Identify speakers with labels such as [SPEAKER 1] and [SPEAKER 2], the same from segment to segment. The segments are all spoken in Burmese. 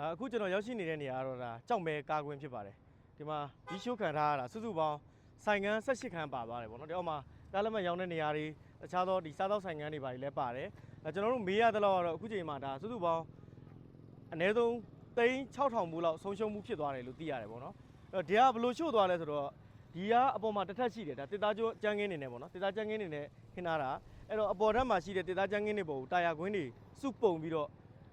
[SPEAKER 1] အာအခုကျွန်တော်ရောက်ရှိနေတဲ့နေရာကတော့ဒါကြောက်မဲကာကွင်းဖြစ်ပါတယ်ဒီမှာဒီရှိုးခံထားရတာစုစုပေါင်းဆိုင်ငန်း18ခန်းပါသွားတယ်ပေါ့နော်ဒီအောက်မှာတားလက်မှတ်ရောင်းတဲ့နေရာတွေတခြားသောဒီစားသောက်ဆိုင်ငန်းတွေပါလည်းပါတယ်အဲကျွန်တော်တို့မေးရတဲ့လောက်ကတော့အခုချိန်မှာဒါစုစုပေါင်းအနည်းဆုံးသိန်း6000ဘူးလောက်ဆုံးရှုံးမှုဖြစ်သွားတယ်လို့သိရတယ်ပေါ့နော်အဲ့တော့ဒီကဘယ်လိုရှို့သွားလဲဆိုတော့ဒီကအပေါ်မှာတစ်ထပ်ရှိတယ်ဒါတစ်သားကျွန်းကြမ်းကင်းနေနေပေါ့နော်တစ်သားကြမ်းကင်းနေနေခင်းထားတာအဲ့တော့အပေါ်ထပ်မှာရှိတဲ့တစ်သားကြမ်းကင်းနေပေါ်ကိုတာယာကွင်းတွေစုပုံပြီးတော့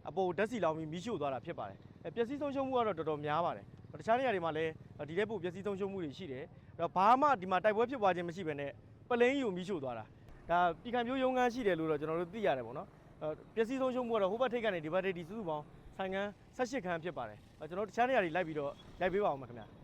[SPEAKER 1] အပေါ်ဓာတ်စီလောင်ပြီးမီးရှို့သွားတာဖြစ်ပါတယ်။အဲပျက်စီးဆုံးရှုံးမှုကတော့တော်တော်များပါတယ်။တခြားနေရာတွေမှာလည်းဒီတဲ့ပို့ပျက်စီးဆုံးရှုံးမှုတွေရှိတယ်။အဲ့တော့ဘာမှဒီမှာတိုက်ပွဲဖြစ်ပွားခြင်းမရှိဘဲနဲ့ပလင်းယူမီးရှို့သွားတာ။ဒါပြည်ခံမျိုးရုံးခန်းရှိတယ်လို့တော့ကျွန်တော်တို့သိရတယ်ပေါ့နော်။အဲပျက်စီးဆုံးရှုံးမှုကတော့ဟိုဘက်ထိပ်ကနေဒီဘက်ထိပ်ဒီစုစုပေါင်းဆိုင်ကန်း18ခန်းဖြစ်ပါတယ်။အဲကျွန်တော်တို့တခြားနေရာတွေလိုက်ပြီးတော့ရိုက်ပေးပါအောင်မခင်ဗျာ။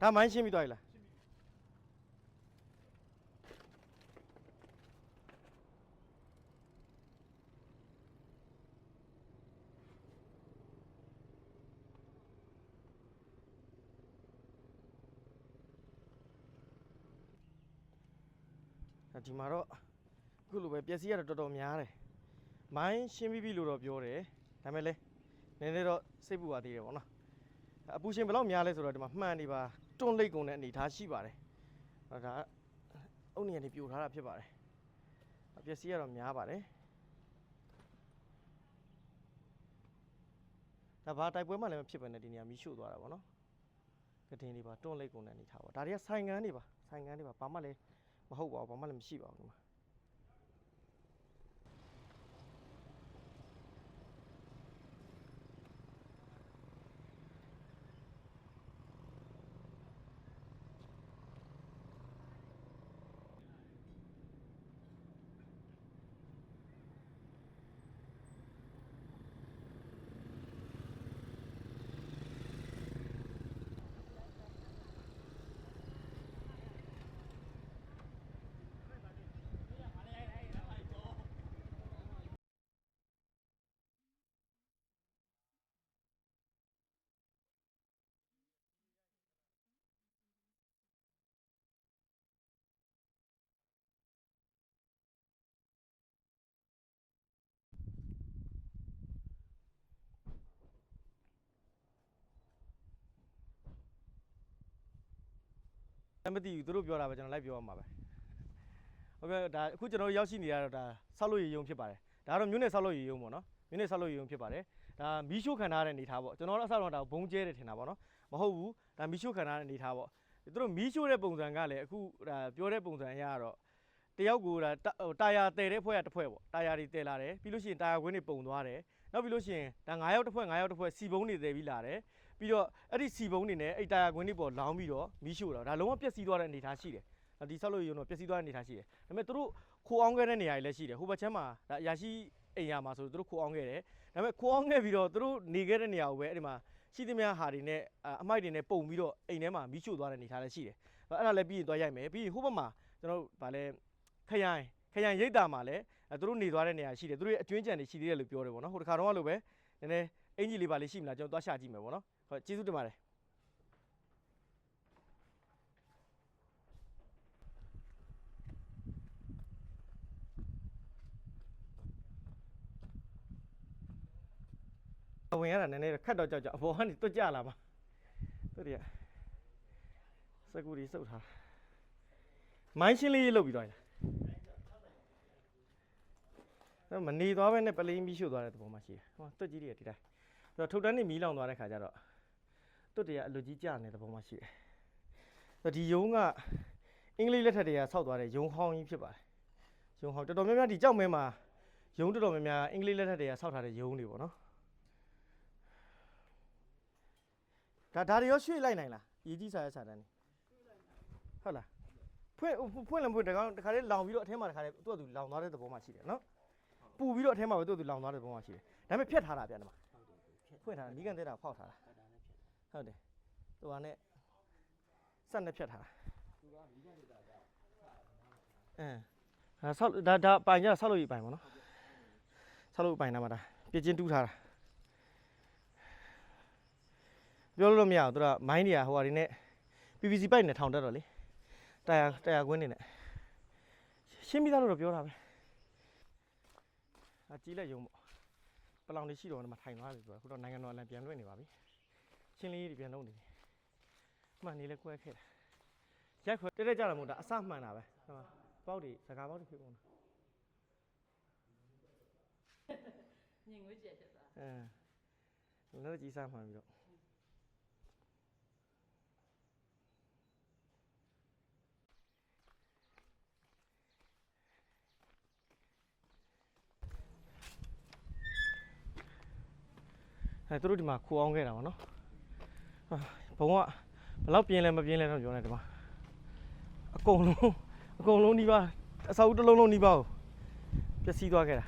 [SPEAKER 1] ဒါမိုင်းရှင်းပြီးသွားပြီလားအဲ့ဒီမှာတော့အခုလိုပဲပျက်စီးရတော့တော်တော်များတယ်မိုင်းရှင်းပြီးပြီလို့တော့ပြောတယ်ဒါပေမဲ့လည်းနည်းနည်းတော့စိတ်ပူပါသေးတယ်ဗောနော်အပူရှင်ဘယ်လောက်များလဲဆိုတော့ဒီမှာမှန်နေပါ တွန်းလိတ်ကုန်တဲ့အနေအထားရှိပါတယ်ဟောဒါအုတ်နေရနေပြိုထားတာဖြစ်ပါတယ်အပျက်စီးရတော့များပါတယ်ဒါဘာတိုက်ပွဲမှလည်းမဖြစ်ဘဲနဲ့ဒီနေရာမီးရှို့သွားတာပေါ့နော်ကတင်လေးပါတွန်းလိတ်ကုန်တဲ့အနေအထားပါဒါတွေကဆိုင်ငန်းတွေပါဆိုင်ငန်းတွေပါဘာမှလည်းမဟုတ်ပါဘူးဘာမှလည်းမရှိပါဘူးဒီမှာ လည်း မသိဘူးသူတို့ပြောတာပဲကျွန်တော်လိုက်ပြောရမှာပဲဟုတ်ကဲ့ဒါအခုကျွန်တော်တို့ရောက်ရှိနေရတော့ဒါဆောက်လို့ရည်ရုံဖြစ်ပါတယ်ဒါကတော့မြို့နယ်ဆောက်လို့ရည်ရုံပေါ့နော်မြို့နယ်ဆောက်လို့ရည်ရုံဖြစ်ပါတယ်ဒါမီးရှို့ခံထားတဲ့အနေထားပေါ့ကျွန်တော်တို့အစတော့ဒါဘုံကျဲတယ်ထင်တာပေါ့နော်မဟုတ်ဘူးဒါမီးရှို့ခံထားတဲ့အနေထားပေါ့သူတို့မီးရှို့တဲ့ပုံစံကလည်းအခုဒါပြောတဲ့ပုံစံအရကတော့တယောက်ကိုဒါတာဟိုတာယာတည်တဲ့ဖွဲ့ကတစ်ဖွဲ့ပေါ့တာယာတွေတည်လာတယ်ပြီးလို့ရှိရင်တာယာခွင်းတွေပုံသွားတယ်နောက်ပြီးလို့ရှိရင်ဒါ9ယောက်တစ်ဖွဲ့9ယောက်တစ်ဖွဲ့စီပုံးတွေတည်ပြီးလာတယ် ပြီးတော့အဲ့ဒီစီပုံးတွေနဲ့အဲ့တာယာခွင်းတွေပေါ်လောင်းပြီးတော့မီးရှို့တာဒါလုံးဝပျက်စီးသွားတဲ့အနေထားရှိတယ်ဒီဆောက်လို့ရုံတော့ပျက်စီးသွားတဲ့အနေထားရှိတယ်ဒါပေမဲ့သူတို့ခိုးအောင်ခဲ့တဲ့နေရာတွေလည်းရှိတယ်ဟိုဘက်ချမ်းမှာဒါအရာရှိအိမ်ယာမှာဆိုသူတို့ခိုးအောင်ခဲ့တယ်ဒါပေမဲ့ခိုးအောင်ခဲ့ပြီးတော့သူတို့နေခဲ့တဲ့နေရာကိုပဲအဲ့ဒီမှာရှိသမျှဟာတွေနဲ့အာအမိုက်တွေနဲ့ပုံပြီးတော့အိမ်ထဲမှာမီးရှို့သွားတဲ့အနေထားလည်းရှိတယ်အဲ့ဒါလည်းပြီးရင်သွားရိုက်မယ်ပြီးရင်ဟိုဘက်မှာကျွန်တော်တို့ဗာလဲခရိုင်ခရိုင်ရိတ်တာမှာလည်းအဲသူတို့နေသွားတဲ့နေရာရှိတယ်သူတို့ရဲ့အတွင်းကြံတွေရှိသေးတယ်လို့ပြောတယ်ပေါ့နော်ဟိုတစ်ခါတော့ကလိုပဲနည်းနည်းအင်ဂျီလေးပါလေးရှိမလားကျွန်တော်သွားရှာကြည့်မယ်ပေါ့နော် ဟုတ်ကျေးဇူးတင်ပါတယ်ဝင်ရတာနည်းနည်းခက်တော့ကြောက်ကြောက်အပေါ်ကနေတွတ်ကြလာမှာသူတွေကစကူဒီစုပ်ထားမိုင်းရှင်းလေးလုပ်ပြီးတော့ရတော့မနေသွားပဲနဲ့ပလိမီးရှို့သွားတဲ့သဘောမှရှိတယ်ဟိုတွတ်ကြီးတွေကဒီတိုင်းဆိုတော့ထုတ်တန်းနေမီးလောင်သွားတဲ့ခါကျတော့ တွတ်တွေကအလွတ်ကြီးကျနေတဲ့သဘောမှရှိတယ်ဆိုတော့ဒီယုံကအင်္ဂလိပ်လက်ထက်တွေကဆောက်သွားတဲ့ယုံဟောင်းကြီးဖြစ်ပါတယ်ယုံဟောင်းတော်တော်များများဒီကြောက်မဲမှာယုံတော်တော်များများအင်္ဂလိပ်လက်ထက်တွေကဆောက်ထားတဲ့ယုံတွေပေါ့နော်ဒါဒါတွေရောရွှေ့လိုက်နိုင်လားရည်ကြီးစားရစားတန်းနေဟုတ်လားဖွင့်ဖွင့်လည်းဖွင့်တကောင်တခါလေးလောင်ပြီးတော့အထဲမှာတခါလေးသူ့အတူလောင်သွားတဲ့သဘောမှရှိတယ်နော်ပူပြီးတော့အထဲမှာပဲသူ့အတူလောင်သွားတဲ့သဘောမှရှိတယ်ဒါပေမဲ့ဖြတ်ထားတာပြန်တယ်မှာဖွင့်ထားတာနီးကန်တဲ့တာဖောက်ထားတာ ဟုတ်တယ်သူကနဲ့စက်နဲ့ဖြတ်ထားတာအင်းဒါဆောက်ဒါဒါပိုင်ကြဆောက်လို့ရပိုင်ပါနော်ဆောက်လို့ပိုင်တာမှာဒါပြချင်းတူးထားတာပြောလို့တော့မရဘူးသူကမိုင်းတွေကဟိုဟာတွေနဲ့ PVC ပိုက်နဲ့ထောင်တက်တော့လေတာယာတာယာကွင်းနေနဲ့ရှင်းပြီးသားလို့တော့ပြောတာပဲအကြီးလက်ယုံပေါ့ပလောင်တွေရှိတော့ဒီမှာထိုင်သွားပြီဆိုတော့ခုတော့နိုင်ငံတော်အလံပြန်လွှင့်နေပါပြီ ရှင်းလင်းရေးတွေပြန်လုပ်နေပြီမှန်နေလဲကွဲခဲ့တယ်ရိုက်ခွဲတက်တက်ကြတာမဟုတ်တာအစမှန်တာပဲဟိုမှာပေါက်တွေစကားပေါက်တွေဖြစ်ကုန်တာ
[SPEAKER 2] ညင်ငွေကျက်ဖြစ်သွား
[SPEAKER 1] အဲလည်းကြီးစားမှန်ပြီးတော့အဲသူတို့ဒီမှာခိုးအောင်ခဲ့တာပါနော်ဟာ ဘုံကဘယ်လောက်ပြင်းလဲမပြင်းလဲတော့ပြောနေဒီမှာအကုန်လုံးအကုန်လုံးဒီပါအစာအုပ်တစ်လုံးလုံးဒီပါကိုပျက်စီးသွားခဲ့တာ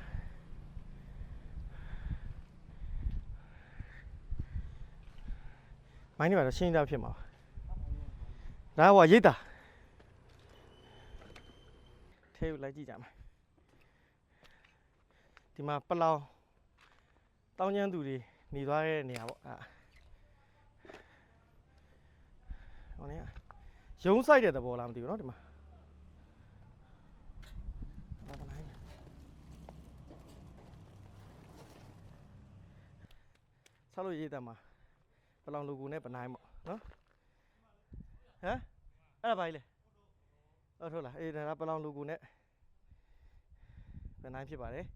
[SPEAKER 1] မိုင်းနေပါတော့ရှင်းကြဖြစ်မှာပါဒါကဟိုရိတ်တာထဲကိုလိုက်ကြည့်ကြမယ်ဒီမှာပလောင်တောင်းကျမ်းသူတွေหนีသွားတဲ့နေရာပေါ့အာ ဟိုနေကရုံးဆိုင်တဲ့သဘောလားမသိဘူးเนาะဒီမှာဟောပနိုင်ဆောက်လို့ရေးတယ်မှာပလောင်လူကူနဲ့ပနိုင်ပေါ့เนาะဟမ်အဲ့ဒါဘာကြီးလဲဟုတ်ထုတ်လားအေးဒါကပလောင်လူကူနဲ့ပနိုင်ဖြစ်ပါတယ်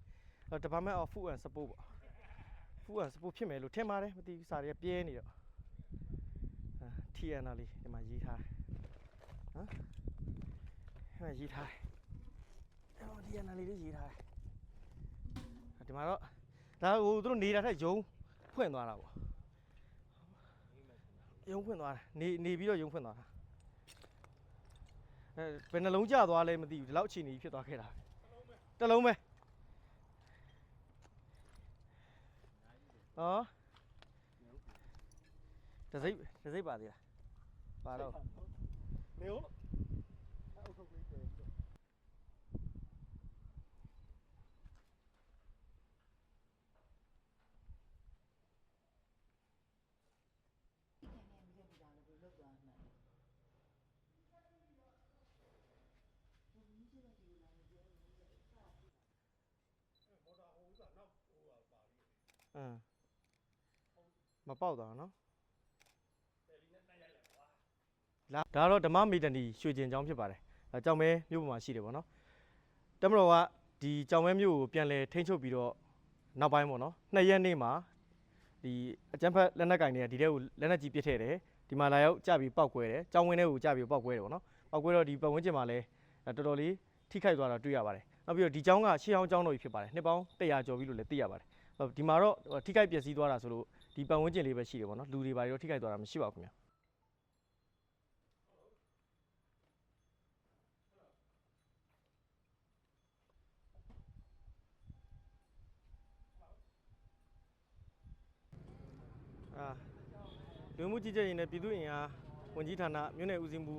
[SPEAKER 1] အော် Department of Food and Support ပေါ့ ဖူးကစပိုဖြစ်မယ်လို့ထင်ပါတယ်မသိဘူးစာတွေကပြဲနေတော့ ဟာ TNR လေးဒီမှာရေးထားတယ်နော်ဒီမှာရေးထားတယ်အဲ့တော့ TNR လေးလေးရေးထားတယ်ဟာဒီမှာတော့ဒါဟိုသူတို့နေတာထက်ယုံဖွင့်သွားတာပေါ့ယုံဖွင့်သွားတာနေနေပြီးတော့ယုံဖွင့်သွားတာအဲဘယ်နှလုံးကျသွားလဲမသိဘူးဒီလောက်အခြေအနေကြီးဖြစ်သွားခဲ့တာတစ်လုံးပဲဟော တစိမ့်တစိမ့်ပါသေးလားပါတော့
[SPEAKER 3] နေဟုတ်အုပ်ထုတ်လေးတယ်
[SPEAKER 1] အင်းမပေါက်သွားနော် လာဒါတော့ဓမ္မမေတ္တနီရွှေကျင်ကျောင်းဖြစ်ပါတယ်အဲကြောင်မဲမြို့ပေါ်မှာရှိတယ်ပေါ့နော်တမတော်ကဒီကြောင်မဲမြို့ကိုပြန်လဲထိန်းချုပ်ပြီးတော့နောက်ပိုင်းပေါ့နော်နှစ်ရက်နေ့မှာဒီအကျန်းဖက်လက်နက်ကင်တွေကဒီထဲကိုလက်နက်ကြီးပစ်ထည့်တယ်ဒီမှာလာရောက်ကြပြီးပောက်ကွဲတယ်ကြောင်ဝင်းထဲကိုကြပြီးပောက်ကွဲတယ်ပေါ့နော်ပောက်ကွဲတော့ဒီပတ်ဝန်းကျင်မှာလဲအဲတော်တော်လေးထိခိုက်သွားတာတွေ့ရပါတယ်နောက်ပြီးတော့ဒီကျောင်းကရှေးအောင်ကျောင်းတော်ကြီးဖြစ်ပါတယ်နှစ်ပေါင်း100ကျော်ပြီလို့လည်းသိရပါတယ်ဟိုဒီမှာတော့ဟိုထိခိုက်ပျက်စီးသွားတာဆိုလို့ဒီပတ်ဝန်းကျင်လေးပဲရှိတယ်ပေါ့နော်လူတွေဘာတွေတော့ထိခိုက်သွားတာမရှိပါဘူးခင်ဗျာအာ လူမှုကြီးကြပ်ရေးနဲ့ပြည်သူ့အင်အားဝန်ကြီးဌာနမြို့နယ်ဦးစီးမှု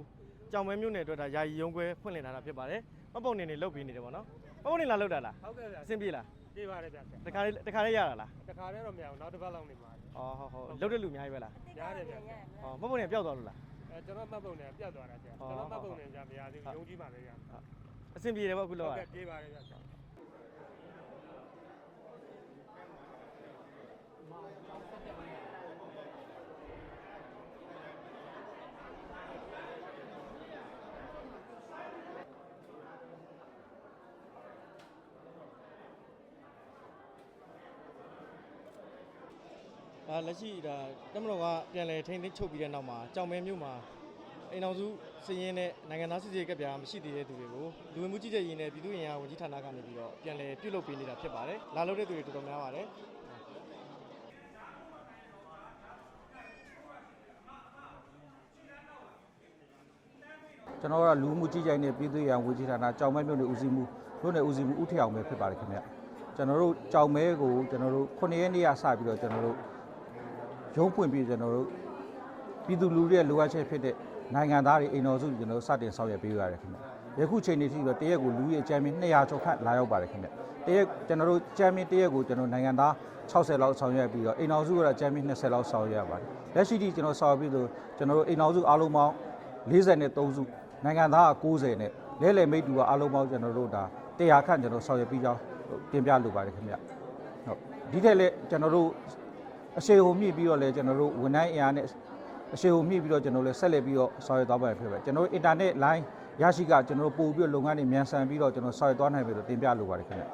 [SPEAKER 1] ကြောင်မဲမြို့နယ်အတွက်ဒါယာယီရုံးခွဲဖွင့်လှစ်ထားတာဖြစ်ပါတယ်မပုံနေနေလုတ်ပေးနေတယ်ပေါ့နော်မပုံနေလာလုတ်တာလား
[SPEAKER 3] ဟုတ်ကဲ့ဗျာ
[SPEAKER 1] အဆင်ပြေလား
[SPEAKER 3] ပြေးပါတယ်ဗျာ
[SPEAKER 1] တခါလေးတခါလေးရတာလား
[SPEAKER 3] တခါတည်းတော့မရဘူးနောက်တစ်ပတ်လောက်နေမှာ
[SPEAKER 1] အော်ဟုတ်ဟုတ်လုတ်တဲ့လူအများကြီးပဲလား
[SPEAKER 3] ရားတယ်ဗျာ
[SPEAKER 1] ဟောမပုံနေပျောက်သွားလို့လား
[SPEAKER 3] အဲကျွန်တော်မှတ်ပုံနဲ့ပြတ်သွားတာဗျာ
[SPEAKER 1] ဟုတ်
[SPEAKER 3] ကျွန်တော်
[SPEAKER 1] ဟုတ်
[SPEAKER 3] မှတ်ပုံနဲ့ကြာမရသေး
[SPEAKER 1] ဟုတ်
[SPEAKER 3] ဘူးယုံကြည်ပါလေဗျာ
[SPEAKER 1] အဆင်ပြေတယ်ပေါ့အခု
[SPEAKER 3] ဟု
[SPEAKER 1] လောက်
[SPEAKER 3] တ်
[SPEAKER 1] ရ
[SPEAKER 3] ကဲ့ပြေးပါတယ်ဗျာ
[SPEAKER 1] ဒါလက်ရှိဒါတမတော်ကပြန်လဲထိန်းသိမ်းချုပ်ပြီးတဲ့နောက်မှာကြောင်မဲမြို့မှာအိမ်အောင်စုစည်ရင်းနဲ့နိုင်ငံသားစစ်စစ်ကပ်ပြားမရှိသေးတဲ့သူတွေကိုလူဝင်မှုကြီးကြပ်ရေးနဲ့ပြည်သူ့အင်အားဝန်ကြီးဌာနကနေပြီးတော့ပြန်လဲပြုလုပ်ပေးနေတာဖြစ်ပါတယ်လာလို့တဲ့သူတွေတော်တော်များပါတယ်
[SPEAKER 4] ကျွန်တော်ကလူမှုကြီးကြိုင်နဲ့ပြည်သူ့ရန်ဝေကြီးဌာနကြောင်မဲမြို့နယ်ဦးစီးမှုမြို့နယ်ဦးစီးမှုဦးထည်အောင်ပဲဖြစ်ပါတယ်ခင်ဗျကျွန်တော်တို့ကြောင်မဲကိုကျွန်တော်တို့9ရက်နေ့ကစပြီးတော့ကျွန်တော်တို့ ရုံးဖွင့်ပြီးကျွန်တော်တို့ပြည်သူလူထုရဲ့လိုအပ်ချက်ဖြစ်တဲ့နိုင်ငံသားတွေအိမ်တော်စုကျွန်တော်တို့စတင်ဆောင်ရွက်ပေးရတယ်ခင်ဗျယခုချိန်နေထိတော့တရက်ကိုလူကြီးအကြမ်းမြင့်200ကျော်ခန့်လာရောက်ပါတယ်ခင်ဗျတရက်ကျွန်တော်တို့ကြမ်းမြင့်တရက်ကိုကျွန်တော်နိုင်ငံသား60လောက်ဆောင်ရွက်ပြီးတော့အိမ်အောင်စုကတော့ကြမ်းမြင့်20လောက်ဆောင်ရွက်ရပါတယ်လက်ရှိထိကျွန်တော်ဆောင်ရွက်ပြီးတော့ကျွန်တော်တို့အိမ်အောင်စုအားလုံးပေါင်း43စုနိုင်ငံသားက90နဲ့လဲလှယ်မိတ်တူကအားလုံးပေါင်းကျွန်တော်တို့ဒါ100ခန့်ကျွန်တော်ဆောင်ရွက်ပြီးကြောင်းတင်ပြလိုပါတယ်ခင်ဗျဟုတ်ဒီထက်လည်းကျွန်တော်တို့ အရှိန်ဟုန်မြင့်ပြီးတော့လည်းကျွန်တော်တို့ဝန်ထမ်းအင်အားနဲ့အရှိန်ကိုမြင့်ပြီးတော့ကျွန်တော်လည်းဆက်လက်ပြီးတော့ဆောင်ရွက်သွားပါမယ်ဖြစ်ပဲကျွန်တော်တို့ internet line ရရှိကကျွန်တော်တို့ပို့ပြီးတော့လုပ်ငန်းတွေမြန်ဆန်ပြီးတော့ကျွန်တော်ဆောင်ရွက်သွားနိုင်ပြီလို့တင်ပြလိုပါတယ်ခင်ဗျ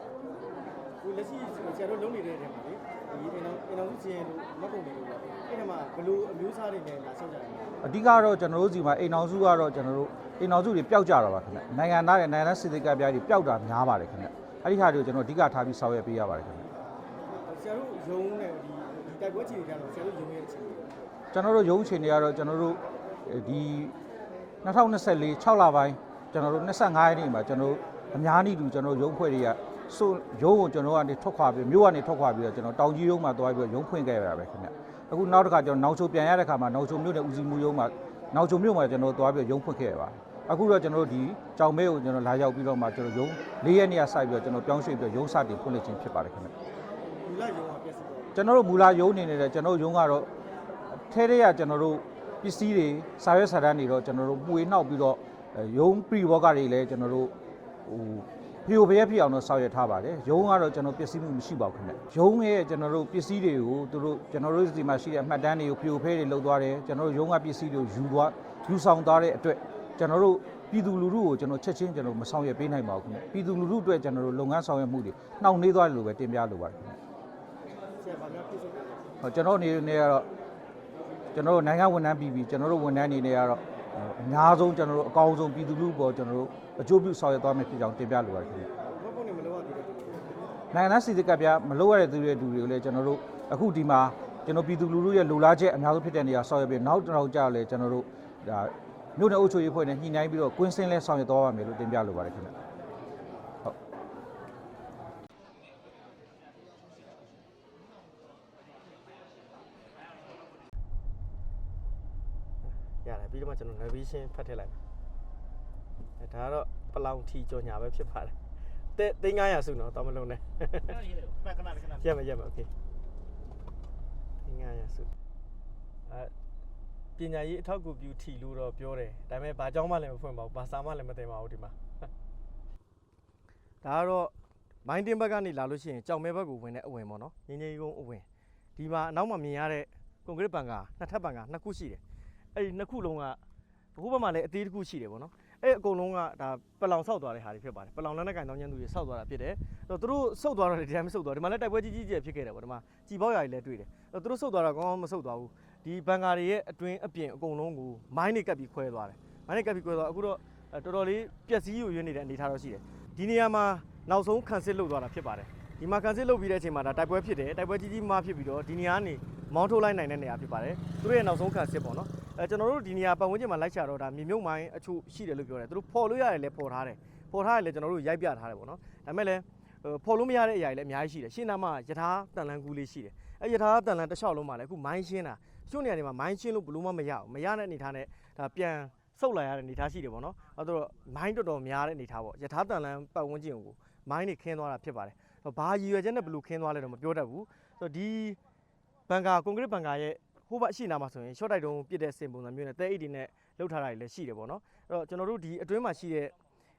[SPEAKER 3] ကိုလက်ရှိဆရာတို့လုံးနေတဲ့နေရာမှာလေဒီအင်အောင်အင်အောင်စုစီရင်လို့မတ်ကုန်နေလို့ပေါ့အဲ့ဒီမှာဘယ်လိုအမျိုးအစားတွေနဲ့လာဆောက်ကြတယ်လဲ
[SPEAKER 4] အဓိကတော့ကျွန်တော်တို့စီမှာအိမ်အောင်စုကတော့ကျွန်တော်တို့အိမ်အောင်စုတွေပျောက်ကြတာပါခင်ဗျနိုင်ငံသားတွေနိုင်ငံသားစစ်သေးကပြားတွေပျောက်တာများပါတယ်ခင်ဗျအဲ့ဒီဟာတွေကိုကျွန်တော်အဓိကထားပြီးဆောင်ရွက်ပေးရပါတယ်ခင်ဗျ
[SPEAKER 3] ဆရာတို့ယုံနဲ့ဒီဒီ တိုက်ပွဲချီတွေကတော့ဆရာတို့ယုံရဲ့အခြေအနေ
[SPEAKER 4] ကျွန်တော်တို့ရုံးချိန်တွေကတော့ကျွန်တော်တို့ဒီ2024 6လပိုင်းကျွန်တော်တို့25ရက်နေ့မှာကျွန်တော်တို့အများကြီးလူကျွန်တော်တို့ရုံးဖွဲ့တွေကဆိုရုံးကိုကျွန်တော်ကနေထွက်ခွာပြီးမြို့ကနေထွက်ခွာပြီးတော့ကျွန်တော်တောင်ကြီးရုံးမှာသွားပြီးတော့ရုံးဖွင့်ခဲ့ရတာပဲခင်ဗျအခုနောက်တစ်ခါကျွန်တော်နောက်ချိုပြန်ရတဲ့ခါမှာနောက်ချိုမြို့နယ်ဦးစီးမှုရုံးမှာနောက်ချိုမြို့မှာကျွန်တော်သွားပြီးတော့ရုံးဖွင့်ခဲ့ရပါတယ်အခုတော့ကျွန်တော်တို့ဒီကြောင်မဲကိုကျွန်တော်လာရောက်ပြီးတော့မှကျွန်တော်ရုံး၄ရက်နေ့ကစိုက်ပြီးတော့ကျွန်တော်ပြောင်းရွှေ့ပြီးတော့ရုံးစတင်ဖွင့်လှစ်ခြင်းဖြစ်ပါတယ်ခင်ဗျ
[SPEAKER 3] ဒီလိုက်ယုံ ကပြည့်စုံတော့
[SPEAKER 4] ကျွန်တော်တို့မူလာရုံးနေနေတယ်ကျွန်တော်တို့ရုံးကတော့ထဲထဲရကျွန်တော်တို့ပစ္စည်းတွေစာရွက်စာတမ်းတွေတော့ကျွန်တော်တို့မှုေနှောက်ပြီးတော့အဲရုံးပရီဘောကတွေလည်းကျွန်တော်တို့ဟိုဖီယိုဖရဲဖြစ်အောင်တော့ဆောက်ရထားပါတယ်ရုံးကတော့ကျွန်တော်ပစ္စည်းမှုမရှိပါဘူးခင်ဗျရုံးရဲ့ကျွန်တော်တို့ပစ္စည်းတွေကိုသူတို့ကျွန်တော်တို့ဒီမှာရှိတဲ့အမှတ်တမ်းတွေကိုဖီယိုဖဲတွေလုပ်သွားတယ်ကျွန်တော်တို့ရုံးကပစ္စည်းတွေကိုယူသွားယူဆောင်သွားတဲ့အတွက်ကျွန်တော်တို့ပြည်သူလူထုကိုကျွန်တော်ချက်ချင်းကျွန်တော်မဆောင်ရွက်ပေးနိုင်ပါဘူးခင်ဗျပြည်သူလူထုအတွက်ကျွန်တော်တို့လုပ်ငန်းဆောင်ရွက်မှုတွေနှောင့်နှေးသွားတယ်လို့ပဲတင်ပြလိုပါတယ် ခင်ဗျ
[SPEAKER 3] ဆရာဗာများပြည့်စုံတယ်
[SPEAKER 4] ဟောကျွန်တော်အနေနဲ့ကတော့ကျွန်တော်တို့နိုင်ငံဝန်ထမ်းပြည်ပြီကျွန်တော်တို့ဝန်ထမ်းအနေနဲ့ကတော့အများဆုံးကျွန်တော်တို့အကောင်းဆုံးပြည်သူလူထုပေါ်ကျွန်တော်တို့အကျိုးပြုဆောင်ရွက်သွားမယ်ဖြစ်ကြောင်းတင်ပြလိုပါတယ်ခင်ဗျ
[SPEAKER 3] မတ်ကုန်နေမလို့ရသေးတယ်
[SPEAKER 4] နိုင်ငံသားစီစစ်ကပ်ပြမလို့ရတဲ့သူတွေတူတွေကိုလည်းကျွန်တော်တို့အခုဒီမှာကျွန်တော်ပြည်သူလူထုရဲ့လိုလားချက်အများဆုံးဖြစ်တဲ့နေရာဆောင်ရွက်ပြီးနောက်တစ်နောက်ကြတော့လေကျွန်တော်တို့ဒါမြို့နယ်အုပ်ချုပ်ရေးဖွဲ့နဲ့ညှိနှိုင်းပြီးတော့ကွင်းစင်းလဲဆောင်ရွက်သွားပါမယ်လို့တင်ပြလိုပါတယ်ခင်ဗျဟုတ်
[SPEAKER 1] ရတယ်ပြီးတော့မှကျွန်တော် navigation ဖတ်ထည့်လိုက်မယ်အဲဒါကတော့ပလောင်ထီကြော်ညာပဲဖြစ်ပါတယ်တဲ့သိန်း900စုနော်တော့မလုံးနဲ့
[SPEAKER 3] မှတ်ခဏလေးခဏလေး
[SPEAKER 1] ရက်မယ်ရက်မယ်โอเคသိန်း900စုအဲပညာရေးအထောက်အကူပြုထီလို့တော့ပြောတယ်ဒါပေမဲ့ဘာကြောင်းမှလည်းမဖွင့်ပါဘူးဘာစာမှလည်းမတင်ပါဘူးဒီမှာဒါကတော့မိုင်းတင်ဘက်ကနေလာလို့ရှိရင်ကြောင်မဲဘက်ကိုဝင်တဲ့အဝင်ပေါ့နော်ငင်းငင်းကုန်းအဝင်ဒီမှာအနောက်မှာမြင်ရတဲ့ကွန်ကရစ်ပန်ကနှစ်ထပ်ပန်ကနှစ်ခုရှိတယ် အဲ့ဒီနှစ်ခုလုံးကဘိုးဘက်မှာလည်းအသေးတစ်ခုရှိတယ်ဗောနော်အဲ့အကုန်လုံးကဒါပလောင်ဆောက်သွားတဲ့ဟာတွေဖြစ်ပါတယ်ပလောင်လက်နဲ့ကင်တောင်းကျန်းသူတွေဆောက်သွားတာဖြစ်တယ်အဲ့တော့သူတို့ဆုတ်သွားတော့ဒီတိုင်းမဆုတ်သွားဒီမှာလည်းတိုက်ပွဲကြီးကြီးကျယ်ဖြစ်ခဲ့တယ်ဗောဒီမှာကြည်ပေါက်ရာတွေလည်းတွေ့တယ်အဲ့တော့သူတို့ဆုတ်သွားတာကောင်းကောင်းမဆုတ်သွားဘူးဒီဘန်ကာတွေရဲ့အတွင်းအပြင်အကုန်လုံးကိုမိုင်းတွေကပ်ပြီးခွဲသွားတယ်မိုင်းတွေကပ်ပြီးခွဲသွားအခုတော့အဲ့တော်တော်လေးပျက်စီးယူရင်းနေတဲ့အနေအထားတော့ရှိတယ်ဒီနေရာမှာနောက်ဆုံးခံစစ်လုပ်သွားတာဖြစ်ပါတယ် ဒီမှာခံစစ်လုပ်ပြီးတဲ့အချိန်မှာဒါတိုက်ပွဲဖြစ်တယ်တိုက်ပွဲကြီးကြီးမားဖြစ်ပြီးတော့ဒီနေရာကနေမောင်းထုတ်လိုက်နိုင်တဲ့နေရာဖြစ်ပါတယ်သူတို့ရဲ့နောက်ဆုံးခံစစ်ပေါ့နော်အဲကျွန်တော်တို့ဒီနေရာပတ်ဝန်းကျင်မှာလိုက်ချတော့ဒါမြေမြုပ်မိုင်းအချို့ရှိတယ်လို့ပြောတယ်သူတို့ဖော်လို့ရတယ်လဲဖော်ထားတယ်ဖော်ထားတယ်လဲကျွန်တော်တို့ရိုက်ပြထားတယ်ပေါ့နော်ဒါပေမဲ့လည်းဟိုဖော်လို့မရတဲ့အရာတွေလည်းအများကြီးရှိတယ်ရှင်းနာမှာယထာတန်လန်းကူးလေးရှိတယ်အဲယထာတန်လန်းတစ်လျှောက်လုံးမှာလည်းအခုမိုင်းရှင်းတာကျွတ်နေရာတွေမှာမိုင်းရှင်းလို့ဘလို့မှမရဘူးမရတဲ့အနေထားနဲ့ဒါပြန်ဆုတ်လာရတဲ့အနေထားရှိတယ်ပေါ့နော်အဲတော့မိုင်းတော်တော်များတဲ့အနေထားပေါ့ယထာတန်လန်းပတ်ဝန်းကျင်ကိုမိုင်းတွေခင်းသွားတာဖြစ်ပါတယ် ဘာရည်ရွယ်ချက်နဲ့ဘလို့ခင်းသွားလဲတော့မပြောတတ်ဘူးဆိုတော့ဒီဘန်ကာကွန်ကရစ်ဘန်ကာရဲ့ဟိုဘက်အရှိနာမှာဆိုရင် short တိုက်တုံးပြစ်တဲ့စင်ပုံစံမျိုးနဲ့တဲအိတ်တွေနဲ့လှုပ်ထားတာတွေလည်းရှိတယ်ပေါ့နော်အဲ့တော့ကျွန်တော်တို့ဒီအတွင်းမှာရှိတဲ့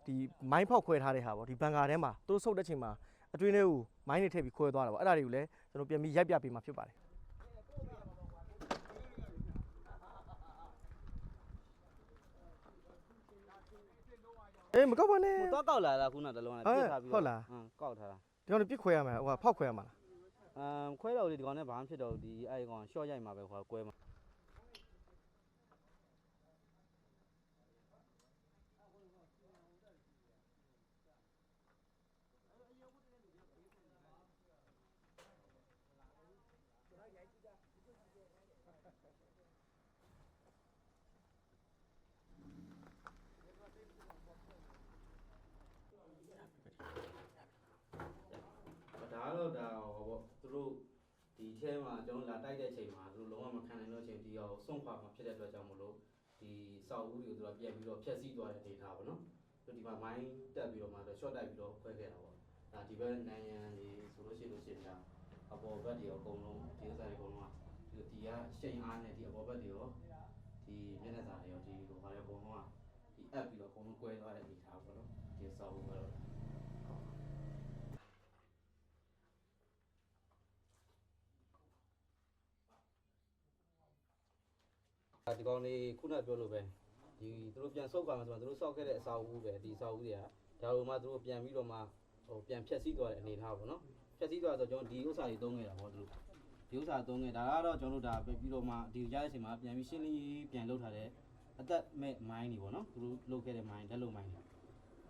[SPEAKER 1] ဒီမိုင်းဖောက်ခွဲထားတဲ့ဟာပေါ့ဒီဘန်ကာထဲမှာသူတို့ဆုတ်တဲ့ချိန်မှာအတွင်းထဲကိုမိုင်းတွေထည့်ပြီးခွဲသွားတာပေါ့အဲ့ဒါတွေကိုလည်းကျွန်တော်ပြန်ပြီးရိုက်ပြပေးမှာဖြစ်ပါတယ်အေးမကောက်ပါနဲ့
[SPEAKER 5] ဟိုတော့ကောက်လာလားခုနတလုံးက
[SPEAKER 1] ဟုတ်
[SPEAKER 5] ပြစ်ထားပြီး
[SPEAKER 1] ဟုတ်လား
[SPEAKER 5] ဟမ်ကောက်ထားတာ
[SPEAKER 1] ဒီကောင်တွေပြစ်ခွဲရမှာဟိုဟာဖောက်ခွဲရမှာလား
[SPEAKER 5] အမ်ခွဲတော်လေးဒီကောင်နဲ့ဘာမှဖြစ်တော့ဘူးဒီအဲ့ဒီကောင်ရှော့ရိုက်မှာပဲဟိုကွဲမှာ ဒါက တော့ဒါဟောပေါ့သူတို့ဒီထဲမှာကျွန်တော်လာတိုက်တဲ့ချိန်မှာသူတို့လုံးဝမခံနိုင်တော့ချိန်ဒီဟာကိုစွန့်ခွာမှာဖြစ်တဲ့အတွက်ကြောင့်မလို့ဒီစောက်ဦးတွေကိုသူတို့ပြန်ပြီးတော့ဖျက်ဆီးသွားတဲ့ဒေတာပေါ့နော်ဒီမှာမိုင်းတက်ပြီးတော့မှ short တိုက်ပြီးတော့ခွဲခဲ့တာပေါ့ဒါဒီဘက်နိုင်ငံတွေဆိုလို့ရှိလို့ရှိရင်ဒါအပေါ်ဘက်တွေအကုန်လုံးဒီဥစ္စာတွေအကုန်လုံးကဒီဒီကရှိန်အားနဲ့ဒီအပေါ်ဘက်တွေရောဒီမျက်နှာစာတွေရောဒီဟိုဟာတွေအကုန်လုံးကဒီ app ပြီးတော့အကုန်လုံးကွဲသွားတဲ့အနေထားပေါ့နော်ဒီစောက်ဘူးကတော့ ဒီကောင်လေးခုနပြောလို့ပဲဒီသူတို့ပြန်ဆုတ်ပါမယ်ဆိုတော့သူတို့စောက်ခဲ့တဲ့အစာအုပ်ပဲဒီအစာအုပ်တွေကဒါလိုမှသူတို့ပြန်ပြီးတော့မှဟိုပြန်ဖြက်စီးသွားတဲ့အနေအထားပေါ့နော်ဖြက်စီးသွားဆိုတော့ကျွန်တော်ဒီဥစ္စာတွေသုံးခဲ့တာပေါ့သူတို့ဒီဥစ္စာသုံးခဲ့ဒါကတော့ကျွန်တော်တို့ဒါပဲပြီးတော့မှဒီကြားတဲ့အချိန်မှာပြန်ပြီးရှင်းလင်းရေးပြန်လုပ်ထားတဲ့အသက်မဲ့မိုင်းတွေပေါ့နော်သူတို့လုပ်ခဲ့တဲ့မိုင်းဓာတ်လုံမိုင်းတွေ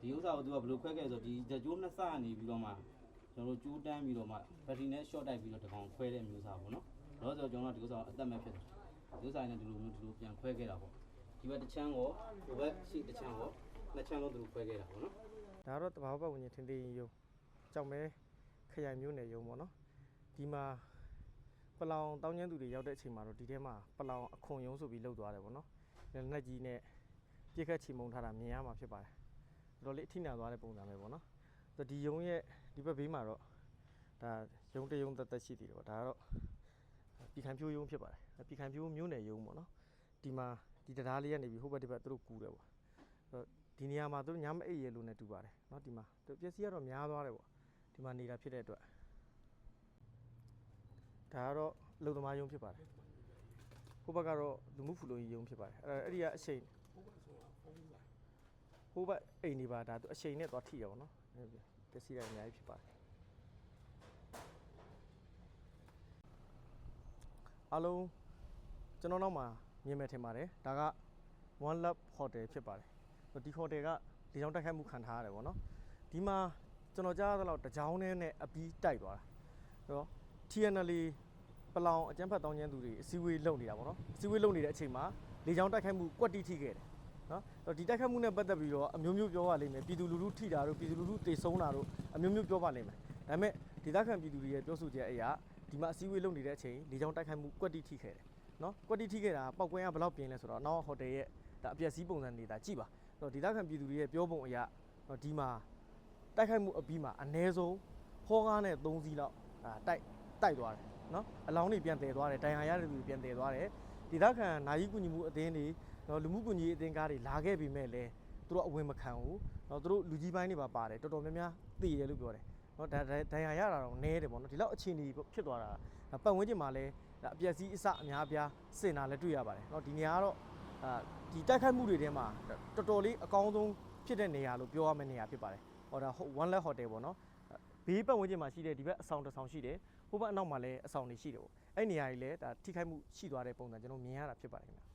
[SPEAKER 5] ဒီဥစ္စာကိုသူကဘယ်လိုခွဲခဲ့ဆိုတော့ဒီကြိုးနှစ်စနေပြီးတော့မှကျွန်တော်တို့ကျိုးတန်းပြီးတော့မှဘက်ထရီနဲ့ short တိုက်ပြီးတော့တကောင်ခွဲတဲ့မျိုးစားပေါ့နော်တော့ဆိုကျွန်တော်တို့ဒီဥစ္စာကိုအသက်မဲ့ဖြစ်တယ် ဒီဥစ္စာနဲ့ဒီလိုမျိုးဒီလိုပြန်ခွဲခဲ့တာပေါ့ဒီဘက်တစ်ချမ်းရောဒီဘက်ရှိတစ်ချမ်းရောနှစ်ချမ်းလုံးဒီလိုခွဲခဲ့တာပေါ့နော်
[SPEAKER 1] ဒါတော့တဘာဝပတ်ဝန်းကျင်ထင်းထင်းရုံကြောက်မဲခရိုင်မျိုးနယ်ရုံပေါ့နော်ဒီမှာပလောင်တောင်းကျမ်းသူတွေရောက်တဲ့အချိန်မှာတော့ဒီထဲမှာပလောင်အခွန်ရုံဆိုပြီးလှုပ်သွားတယ်ပေါ့နော်လက်နက်ကြီးနဲ့ပြစ်ခတ်ချီမုံထားတာမြင်ရမှာဖြစ်ပါတယ်တော်တော်လေးအထိနာသွားတဲ့ပုံစံပဲပေါ့နော်ဆိုတော့ဒီရုံရဲ့ဒီဘက်ဘေးမှာတော့ဒါရုံတစ်ရုံသက်သက်ရှိသေးတယ်ပေါ့ဒါကတော့ ပြည်ခံဖြိုးရုံဖြစ်ပါတယ်ပြည်ခံဖြိုးမျိုးနယ်ရုံပေါ့နော်ဒီမှာဒီတရားလေးကနေပြီးဟိုဘက်ဒီဘက်သူတို့ကူတယ်ပေါ့ ဒီနေရာမှာသူတို့ညမအိပ်ရလို့ ਨੇ တူပါတယ်เนาะဒီမှာသူပစ္စည်းကတော့များသွားတယ်ပေါ့ဒီမှာနေတာဖြစ်တဲ့အတွက်ဒါကတော့လုံသမားယုံဖြစ်ပါတယ်ဟိုဘက်ကတော့လူမှုဖူလုံရေးယုံဖြစ်ပါတယ်အဲ့ဒါအဲ့ဒီကအချိန်ဟိုဘက်အိမ်နေပါဒါသူအချိန်နဲ့သွားထိရပါတော့เนาะပစ္စည်းတွေအများကြီးဖြစ်ပါတယ် အားလုံးကျွန်တော်နောက်မှာမြင်မဲ့ထင်ပါတယ်ဒါက One Love Hotel ဖြစ်ပါတယ်ဒီဟိုတယ်ကဒီကြောင်တိုက်ခိုက်မှုခံထားရတယ်ဗောနော်ဒီမှာကျွန်တော်ကြားရသလောက်တကြောင်နဲ့အပြီးတိုက်သွားတာဆိုတော့ TNL ပလောင်အကျန်းဖတ်တောင်းကျန်းသူတွေအစည်းအဝေးလုပ်နေတာဗောနော်အစည်းအဝေးလုပ်နေတဲ့အချိန်မှာလေကြောင်တိုက်ခိုက်မှုကွက်တိထိခဲ့တယ်နော်အဲ့တော့ဒီတိုက်ခိုက်မှုနဲ့ပတ်သက်ပြီးတော့အမျိုးမျိုးပြောပါလိမ့်မယ်ပြည်သူလူထုထိတာတို့ပြည်သူလူထုတေဆုံးတာတို့အမျိုးမျိုးပြောပါလိမ့်မယ်ဒါပေမဲ့ဒေသခံပြည်သူတွေရဲ့ပြောဆိုချက်အရာ ဒီမှာအစည်းအဝေးလုပ်နေတဲ့အချိန်လေကြောင်တိုက်ခိုက်မှုကွက်တိထိခဲ့တယ်နော်ကွက်တိထိခဲ့တာပောက်ကွင်းကဘယ်လောက်ပြင်းလဲဆိုတော့နောက်ဟိုတယ်ရဲ့ဒါအပျက်စီးပုံစံနေတာကြည့်ပါအဲ့တော့ဒေသခံပြည်သူတွေရဲ့ပြောပုံအရတော့ဒီမှာတိုက်ခိုက်မှုအပြီးမှာအ ਨੇ ဆုံးဟောကားနဲ့3စီးလောက်ဒါတိုက်တိုက်သွားတယ်နော်အလောင်းတွေပြန်တည်သွားတယ်တိုင်ဟာရတဲ့သူတွေပြန်တည်သွားတယ်ဒေသခံနာယီကူညီမှုအသင်းတွေနော်လူမှုကူညီရေးအသင်းကားတွေလာခဲ့ပြီမဲ့လဲသူတို့အဝင်မခံဘူးနော်သူတို့လူကြီးပိုင်းတွေပါပါတယ်တော်တော်များများသိရတယ်လို့ပြောတယ် နော်ဒါတိုင်ဟာရတာတော့နဲတယ်ပေါ့နော်ဒီလောက်အခြေအနေဖြစ်သွားတာဒါပတ်ဝန်းကျင်မှာလဲဒါအပျက်စီးအစအများအပြားစင်တာလဲတွေ့ရပါတယ်နော်ဒီနေရာကတော့အာဒီတိုက်ခိုက်မှုတွေထဲမှာတော်တော်လေးအကောင်းဆုံးဖြစ်တဲ့နေရာလို့ပြောရမယ့်နေရာဖြစ်ပါတယ်။ဟောဒါ One Let Hotel ပေါ့နော်။ဘေးပတ်ဝန်းကျင်မှာရှိတဲ့ဒီဘက်အဆောင်တစ်ဆောင်ရှိတယ်။ဟိုဘက်အနောက်မှာလည်းအဆောင်တွေရှိတယ်ပေါ့။အဲ့နေရာကြီးလည်းဒါထိခိုက်မှုရှိသွားတဲ့ပုံစံကျွန်တော်မြင်ရတာဖြစ်ပါတယ်ခင်ဗျာ။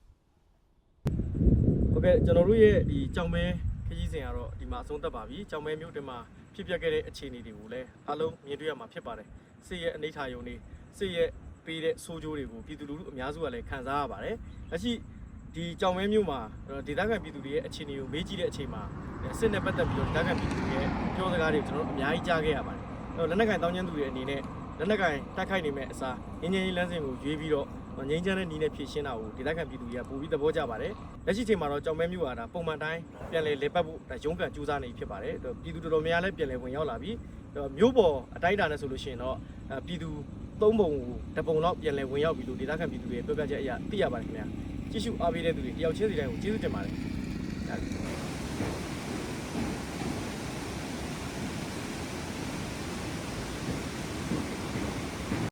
[SPEAKER 1] ဟုတ်ကဲ့ကျွန်တော်တို့ရဲ့ဒီကြောင်မဲခကြီးစဉ်ကတော့ဒီမှာအဆုံးသတ်ပါပြီ။ကြောင်မဲမြို့တင်မှာ ဖြစ်ပျက်ခဲ့တဲ့အခြေအနေတွေကိုလည်းအားလုံးမြင်တွေ့ရမှာဖြစ်ပါတယ်။စစ်ရဲ့အနေထားယုံနေစစ်ရဲ့ပေးတဲ့ဆိုးကျိုးတွေကိုပြည်သူလူထုအများစုကလည်းခံစားရပါတယ်။လက်ရှိဒီကြောင်မဲမျိုးမှာဒေသခံပြည်သူတွေရဲ့အခြေအနေကိုမေးကြည့်တဲ့အချိန်မှာစစ်နဲ့ပတ်သက်ပြီးတော့ဒေသခံပြည်သူတွေရဲ့ပြောစကားတွေကျွန်တော်တို့အများကြီးကြားခဲ့ရပါတယ်။အဲ့တော့လက်နက်ကင်တောင်းကျမ်းသူတွေအနေနဲ့လက်နက်ကင်တိုက်ခိုက်နေမဲ့အစားငင်းငင်းကြီးလမ်းစဉ်ကိုရွေးပြီးတော့ ငင်းချမ်းတဲ့နီးနဲ့ဖြည့်ရှင်းတာကိုဒေသခံပြည်သူတွေကပိုပြီးသဘောကျပါတယ်။လက်ရှိချိန်မှာတော့ကြောင်မဲမျိုးဟာဒါပုံမှန်တိုင်းပြန်လည်လေပတ်ဖို့ဒါရုံးကန်ကြိုးစားနေဖြစ်ပါတယ်။အဲ့တော့ပြည်သူတော်တော်များများလည်းပြန်လည်ဝင်ရောက်လာပြီးအဲ့တော့မျိုးပေါ်အတိုင်းအတာနဲ့ဆိုလို့ရှိရင်တော့အဲပြည်သူသုံးပုံကိုတစ်ပုံလောက်ပြန်လည်ဝင်ရောက်ပြီလို့ဒေသခံပြည်သူတွေရဲ့ပြောပြချက်အရသိရပါတယ်ခင်ဗျာ။ကြည့်ရှုအားပေးတဲ့သူတွေတယောက်ချင်းစီတိုင်းကိုကျေးဇူးတင်ပါတယ်ဒါ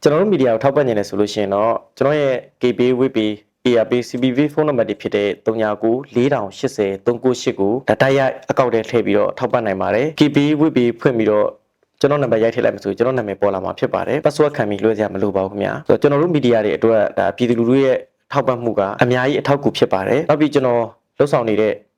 [SPEAKER 1] ကျွန်တော်တို့မီဒီယာကိုထောက်ပံ့နေတယ်ဆိုလို့ရှိရင်တော့ကျွန်တော်ရဲ့ KB WP ARP CPV ဖုန်းနံပါတ်တွေဖြစ်တဲ့39 4080 398ကိုဒါတိုက်ရိုက်အကောင့်ထဲထည့်ပြီးတော့ထောက်ပံ့နိုင်ပါတယ် KB WP ဖွင့်ပြီးတော့ကျွန်တော်နံပါတ်ရိုက်ထည့်လိုက်မှဆိုကျွန်တော်နာမည်ပေါ်လာမှာဖြစ်ပါတယ် password ခံပြီးလွှဲစရာမလိုပါဘူးခင်ဗျာဆိုတော့ကျွန်တော်တို့မီဒီယာတွေအတွက်ဒါပြည်သူလူထုရဲ့ထောက်ပံ့မှုကအများကြီးအထောက်အကူဖြစ်ပါတယ်နောက်ပြီးကျွန်တော်လှုပ်ဆောင်နေတဲ့